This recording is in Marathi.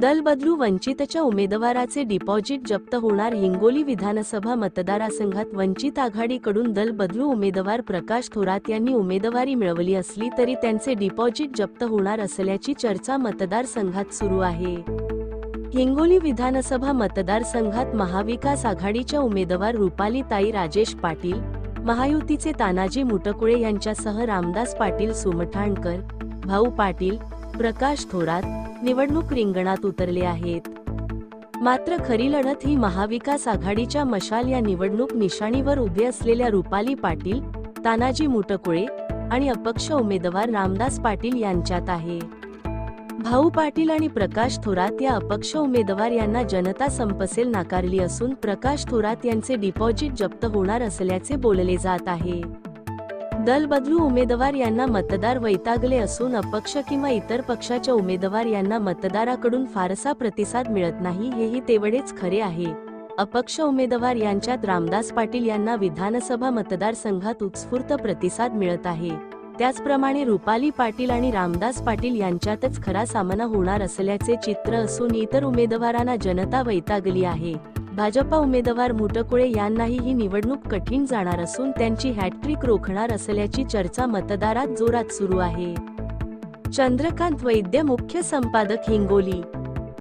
दल बदलू वंचितच्या उमेदवाराचे डिपॉझिट जप्त होणार हिंगोली विधानसभा मतदारसंघात वंचित आघाडीकडून दल बदलू उमेदवार प्रकाश थोरात यांनी उमेदवारी मिळवली असली तरी त्यांचे डिपॉझिट जप्त होणार असल्याची चर्चा मतदारसंघात सुरू आहे. हिंगोली विधानसभा मतदारसंघात महाविकास आघाडीच्या उमेदवार रुपाली ताई राजेश पाटील महायुतीचे तानाजी मुटकुळे यांच्यासह रामदास पाटील सुमठाणकर भाऊ पाटील प्रकाश थोरात निवडणूक रिंगणात उतरले आहेत. मात्र खरी लढत ही महाविकास आघाडीच्या मशाल या निवडणूक निशाणीवर उभे असलेल्या रुपाली पाटील तानाजी मुटकुळे आणि अपक्ष उमेदवार रामदास पाटील यांच्यात आहे. भाऊ पाटील आणि प्रकाश थोरात या अपक्ष उमेदवार यांना जनता संपसेल नाकारली असून प्रकाश थोरात यांचे डिपॉझिट जप्त होणार असल्याचे बोलले जात आहे. दल बदलू उमेदवार यांना मतदार वैतागले असून अपक्ष किंवा इतर पक्षाच्या उमेदवार यांना मतदाराकडून फारसा प्रतिसाद मिळत नाही हेही तेवढेच खरे आहे. अपक्ष उमेदवार यांच्यात रामदास पाटील यांना विधानसभा मतदारसंघात उत्स्फूर्त प्रतिसाद मिळत आहे. त्याचप्रमाणे रुपाली पाटील आणि रामदास पाटील यांच्यातच खरा सामना होणार असल्याचे चित्र असून इतर उमेदवारांना जनता वैतागली आहे. भाजपा उमेदवार मुटकुळे यांनाही ही निवडणूक कठीण जाणार असून त्यांची हॅट्रिक रोखणार असल्याची चर्चा मतदारात जोरात सुरू आहे. चंद्रकांत वैद्य मुख्य संपादक हिंगोली